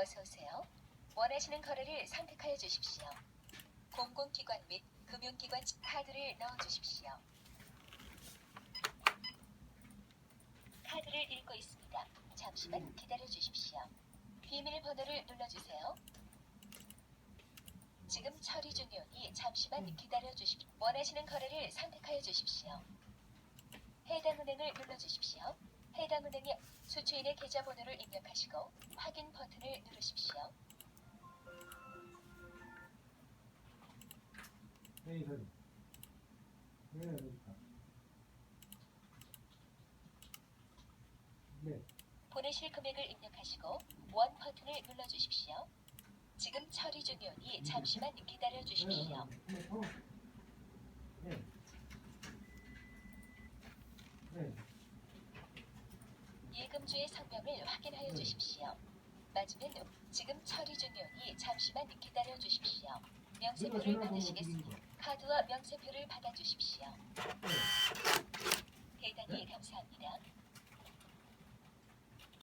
어서 오세요. 원하시는 거래를 선택하여 주십시오. 공공기관 및 금융기관 카드를 넣어 주십시오. 카드를 읽고 있습니다. 잠시만 기다려 주십시오. 비밀번호를 눌러주세요. 지금 처리 중이오니 잠시만 기다려 주십시오. 원하시는 거래를 선택하여 주십시오. 해당 은행을 눌러 주십시오. 해당 은행의 수취인의 계좌번호를 입력하시고 확인 버튼을 누르십시오. 회의 소리. 왜 그럴까? 네. 보내실 금액을 입력하시고 원 버튼을 눌러 주십시오. 지금 처리 중이오니 잠시만 기다려 주십시오. 네. 네. 예금주의 성명을 확인하여 주십시오. 마지막 지금 처리 중이오니 잠시만 기다려 주십시오. 명세표를 받으시겠습니다. 카드와 명세표를 받아 주십시오. 대단히 감사합니다.